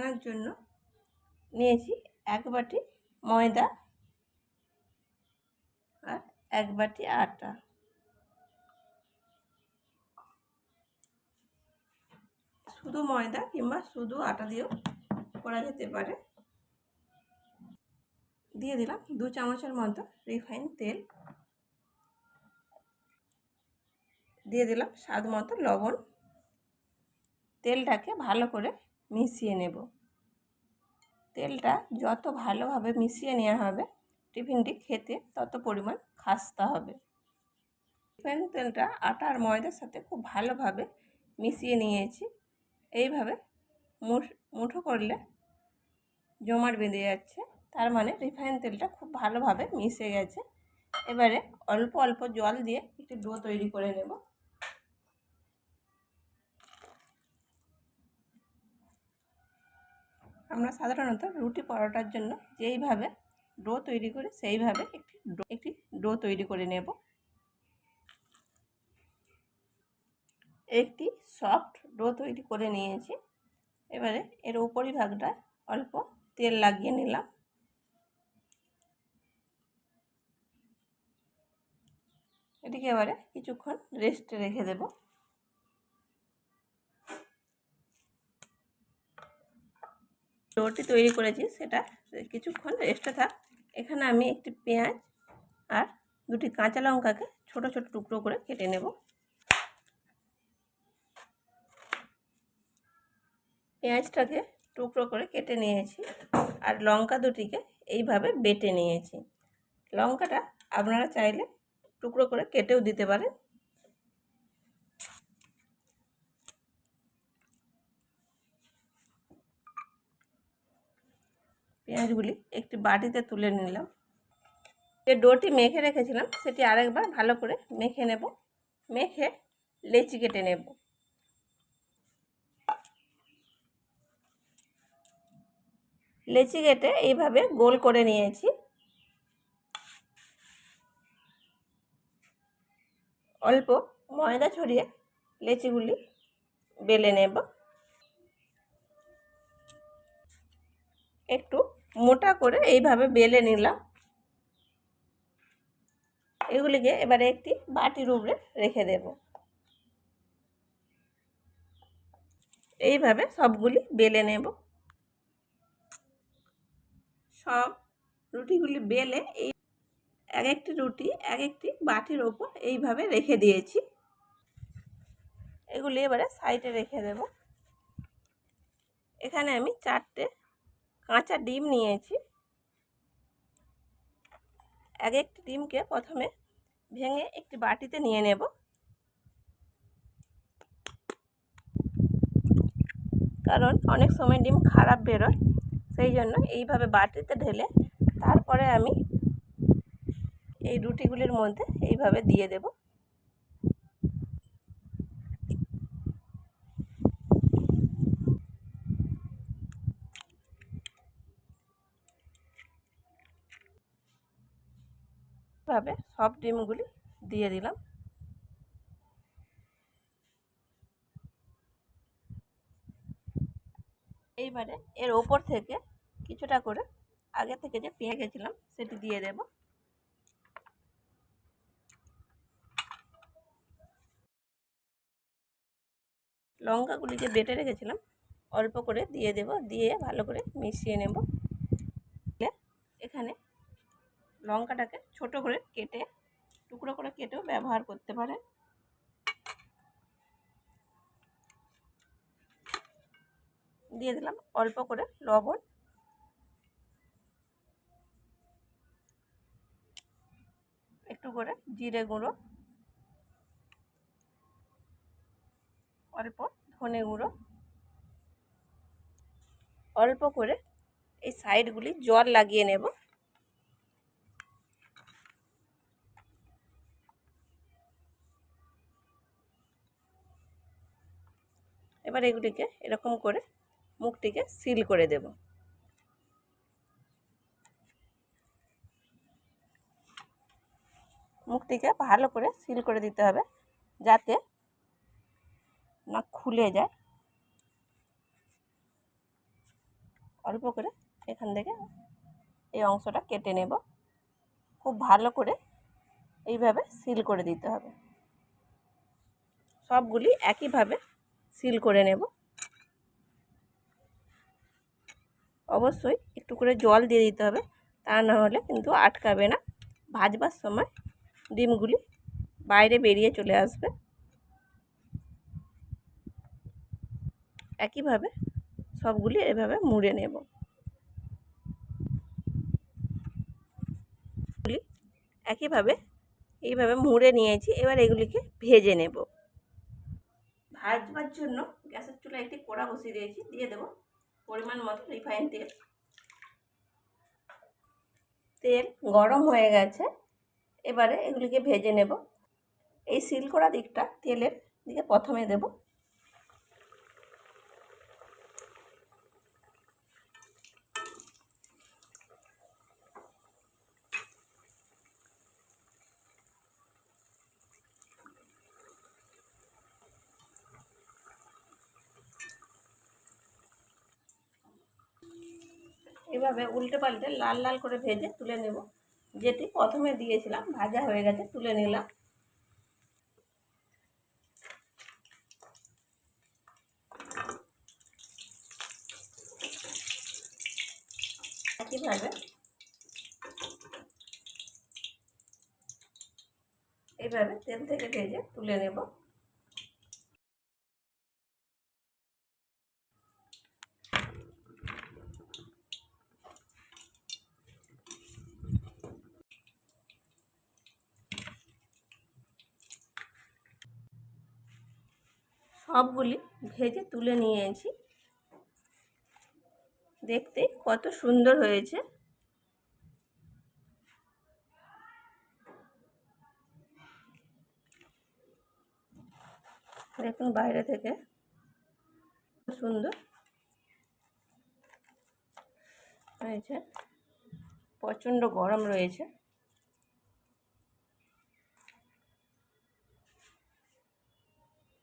রান্নার জন্য নিয়েছি এক বাটি ময়দা আর এক বাটি আটা। শুধু ময়দা কিংবা শুধু আটা দিয়েও করা যেতে পারে। দিয়ে দিলাম দু চামচের মতো রিফাইন তেল। দিয়ে দিলাম স্বাদ মতো লবণ। তেলটাকে ভালো করে মিশিয়ে নেব। তেলটা যত ভালোভাবে মিশিয়ে নেওয়া হবে, টিফিনটি খেতে তত পরিমাণ খাস্তা হবে। রিফাইন তেলটা আটা আর ময়দার সাথে খুব ভালোভাবে মিশিয়ে নিয়েছি। এইভাবে মুঠো করলে জমাট বেঁধে যাচ্ছে। তার মানে রিফাইন তেলটা খুব ভালোভাবে মিশে গেছে। এবারে অল্প অল্প জল দিয়ে একটু ডো তৈরি করে নেব। আমরা সাধারণত রুটি পরোটার জন্য যেইভাবে ডো তৈরি করি, সেইভাবে একটি ডো একটি ডো তৈরি করে নেব। একটি সফট ডো তৈরি করে নিয়েছি। এবারে এর উপরিভাগটা অল্প তেল লাগিয়ে নিলাম। এটিকে এবারে কিছুক্ষণ রেস্টে রেখে দেব। ডোটি তৈরি করেছি, সেটা কিছুক্ষণ রেস্টে থাক। এখানে আমি একটি পেঁয়াজ আর দুটি কাঁচা লঙ্কাকে ছোট ছোট টুকরো করে কেটে নেব। পেঁয়াজটাকে টুকরো করে কেটে নিয়েছি আর লঙ্কা দুটিকে এইভাবে বেটে নিয়েছি। লঙ্কাটা আপনারা চাইলে টুকরো করে কেটেও দিতে পারেন। পেঁয়াজগুলি একটি বাটিতে তুলে নিলাম। যে ডোটি মেখে রেখেছিলাম, সেটি আরেকবার ভালো করে মেখে নেব। মেখে লেচি কেটে নেব। লেচি কেটে এইভাবে গোল করে নিয়েছি। অল্প ময়দা ছড়িয়ে লেচিগুলি বেলে নেব। একটু মোটা করে এইভাবে বেলে নিলাম। এগুলিকে এবারে একটি বাটির উপরে রেখে দেব। এইভাবে সবগুলি বেলে নেব। সব রুটিগুলি বেলে এই এক একটি রুটি এক একটি বাটির ওপর এইভাবে রেখে দিয়েছি। এগুলি এবারে সাইডে রেখে দেব। এখানে আমি চারটে কাঁচা ডিম নিয়েছি। এক একটি ডিমকে প্রথমে ভেঙে একটি বাটিতে নিয়ে নেব। কারণ অনেক সময় ডিম খারাপ বেরোয়, সেই জন্য এইভাবে বাটিতে ঢেলে তারপরে আমি এই রুটিগুলির মধ্যে এইভাবে দিয়ে দেব। ভাবে সব ডিমগুলি দিয়ে দিলাম। এইবারে এর ওপর থেকে কিছুটা করে আগে থেকে যে পেঁয়ে গেছিলাম সেটি দিয়ে দেব। লঙ্কাগুলি যে বেটে রেখেছিলাম, অল্প করে দিয়ে দেব, দিয়ে ভালো করে মিশিয়ে নেব এখানে লঙ্কাটাকে ছোট করে কেটে টুকরো করে কেটেও ব্যবহার করতে পারেন দিয়ে দিলাম অল্প করে লবণ। একটু করে জিরে গুঁড়ো। অল্প ধনে গুঁড়ো। অল্প করে এই সাইডগুলি জল লাগিয়ে নেব। এবার এগুলিকে এরকম করে মুখটিকে সিল করে দেব। মুখটিকে ভালো করে সিল করে দিতে হবে যাতে না খুলে যায়। অল্প করে এখান থেকে এই অংশটা কেটে নেব। খুব ভালো করে এইভাবে সিল করে দিতে হবে। সবগুলি একইভাবে সিল করে নেব। অবশ্যই একটু করে জল দিয়ে দিতে হবে, তা না হলে কিন্তু আটকাবে না। ভাজবার সময় ডিমগুলি বাইরে বেরিয়ে চলে আসবে। একইভাবে সবগুলি এভাবে মুড়ে নেব। একইভাবে, এইভাবে মুড়ে নিয়েছি, এবার এগুলিকে ভেজে নেব। ভাজবার জন্য গ্যাসের চুলা একটি কড়া বসিয়ে দিয়েছি, দিয়ে দেবো পরিমাণ মতো রিফাইন তেল। তেল গরম হয়ে গেছে, এবারে এগুলিকে ভেজে নেব। এই সিল করা দিকটা তেলের দিকে প্রথমে দেব। এভাবে উল্টে পাল্টে লাল লাল করে ভেজে তুলে নেব। যেটি প্রথমে দিয়েছিলাম, ভাজা হয়ে গেছে, তুলে নিলাম। একইভাবে এইভাবে তেল থেকে ভেজে তুলে নেব। সবগুলি ভেজে তুলে নিয়েছি। দেখতে কত সুন্দর হয়েছে। দেখুন বাইরে থেকে সুন্দর হয়েছে। প্রচণ্ড গরম রয়েছে।